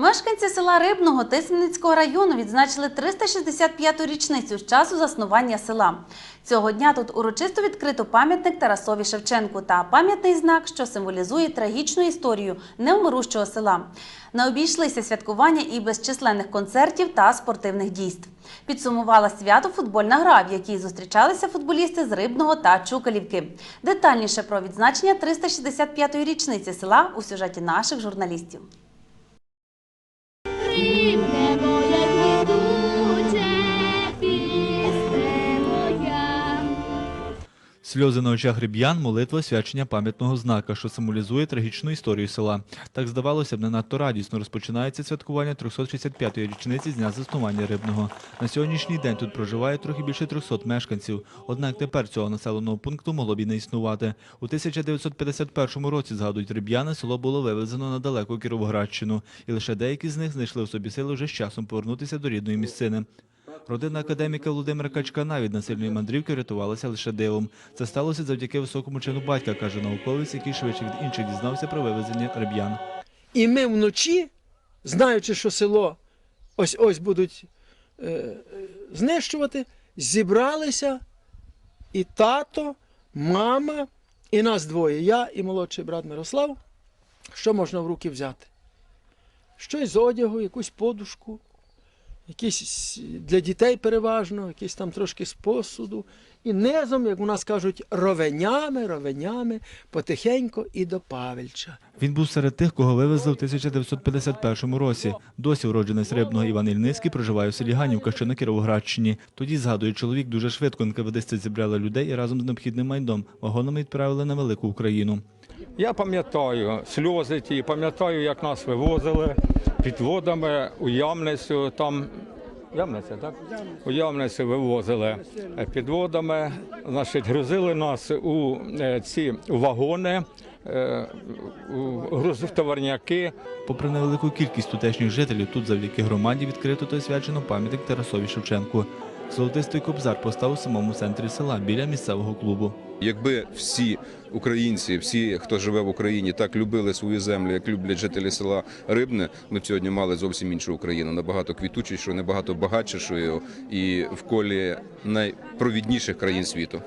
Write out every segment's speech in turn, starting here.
Мешканці села Рибного Тисменницького району відзначили 365-ту річницю з часу заснування села. Цього дня тут урочисто відкрито пам'ятник Тарасові Шевченку та пам'ятний знак, що символізує трагічну історію невмирущого села. Не обійшлися святкування і без численних концертів та спортивних дійств. Підсумувала свято футбольна гра, в якій зустрічалися футболісти з Рибного та Чукалівки. Детальніше про відзначення 365-ї річниці села у сюжеті наших журналістів. Сльози на очах риб'ян, молитва свячення пам'ятного знака, що символізує трагічну історію села. Так здавалося б, не надто радісно розпочинається святкування 365-ї річниці з дня заснування рибного. На сьогоднішній день тут проживає трохи більше 300 мешканців. Однак тепер цього населеного пункту могло б і не існувати. У 1951 році, згадують риб'яни, село було вивезено на далеку Кіровоградщину, і лише деякі з них знайшли в собі сили вже з часом повернутися до рідної місцини. Родина академіка Володимира Качкана від насильної мандрівки врятувалася лише дивом. Це сталося завдяки високому чину батька, каже науковець, який швидше від інших дізнався про вивезення риб'ян. І ми вночі, знаючи, що село ось ось будуть е, знищувати, зібралися і тато, мама, і нас двоє, я і молодший брат Мирослав. Що можна в руки взяти? Щось з одягу, якусь подушку, якісь для дітей переважно, якісь там трошки з посуду. І низом, як у нас кажуть, ровенями, ровенями, потихенько і до Павельча. Він був серед тих, кого вивезли в 1951 році. Досі уродженець рибного Іван Ільницький проживає у селі Ганівка, що на Кіровоградщині. Тоді, згадує чоловік, дуже швидко НКВДсти зібрали людей і разом з необхідним майном вагонами відправили на велику Україну. Я пам'ятаю сльози ті, пам'ятаю, як нас вивозили під водами у Ямницю. Там Ямниця, так? У Ямницю вивозили е, під водами, значить, грузили нас у е, ці вагони, е, у грузотоварняки. Попри невелику кількість тутешніх жителів, тут завдяки громаді відкрито та свячено пам'ятник Тарасові Шевченку. Золотистий кобзар постав у самому центрі села біля місцевого клубу. Якби всі українці, всі, хто живе в Україні, так любили свою землю, як люблять жителі села Рибне, ми б сьогодні мали зовсім іншу Україну, набагато квітучішу, набагато багатшою і в колі найпровідніших країн світу.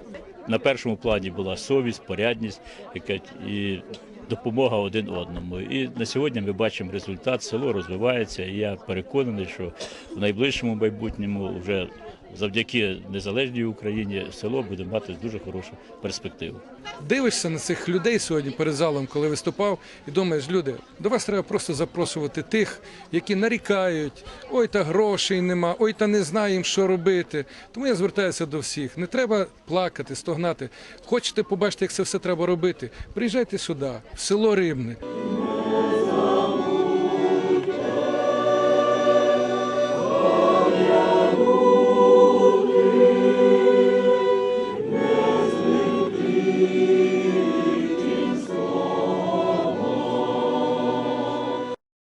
на першому плані була совість, порядність яка і допомога один одному. І на сьогодні ми бачимо результат. Село розвивається. І я переконаний, що в найближчому майбутньому вже завдяки незалежній Україні село буде мати дуже хорошу перспективу. дивишся на цих людей сьогодні перед залом, коли виступав, і думаєш, люди, до вас треба просто запрошувати тих, які нарікають, ой, та грошей нема, ой, та не знаємо, що робити. Тому я звертаюся до всіх. Не треба плакати, стогнати. Хочете побачити, як це все треба робити? Приїжджайте сюди, в село Рибне.